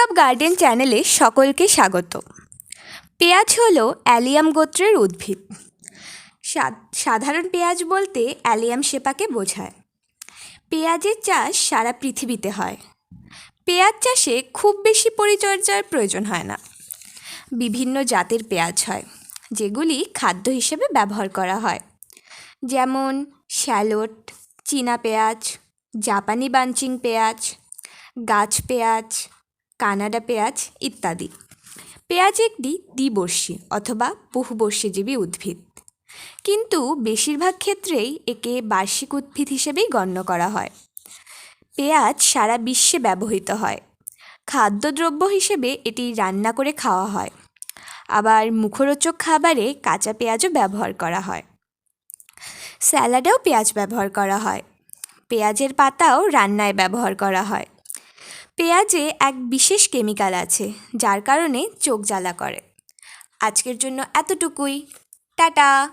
Rooftop garden চ্যানেলে সকলকে স্বাগত। পেঁয়াজ হলো অ্যালিয়াম গোত্রের উদ্ভিদ। সাধারণ পেঁয়াজ বলতে অ্যালিয়াম শেপাকে বোঝায়। পেঁয়াজের চাষ সারা পৃথিবীতে হয়। পেঁয়াজ চাষে খুব বেশি পরিচর্যার প্রয়োজন হয় না। বিভিন্ন জাতের পেঁয়াজ হয়, যেগুলি খাদ্য হিসেবে ব্যবহার করা হয়। যেমন শ্যালট, চীনা পেঁয়াজ, জাপানি বাঞ্চিং পেঁয়াজ, গাছ পেঁয়াজ কানাডা পেঁয়াজ ইত্যাদি। পেঁয়াজ একটি দ্বিবর্ষী অথবা বহুবর্ষীজীবী উদ্ভিদ। কিন্তু বেশিরভাগ ক্ষেত্রেই একে বার্ষিক উদ্ভিদ হিসেবেই গণ্য করা হয়। পেঁয়াজ সারা বিশ্বে ব্যবহৃত হয়। খাদ্যদ্রব্য হিসেবে এটি রান্না করে খাওয়া হয়। আবার মুখরোচক খাবারে কাঁচা পেঁয়াজও ব্যবহার করা হয়। স্যালাডেও পেঁয়াজ ব্যবহার করা হয়। পেঁয়াজের পাতাও রান্নায় ব্যবহার করা হয়। পেঁয়াজে এক বিশেষ কেমিক্যাল আছে যার কারণে চোখ জ্বালা করে। আজকের জন্য এতটুকুই। টাটা!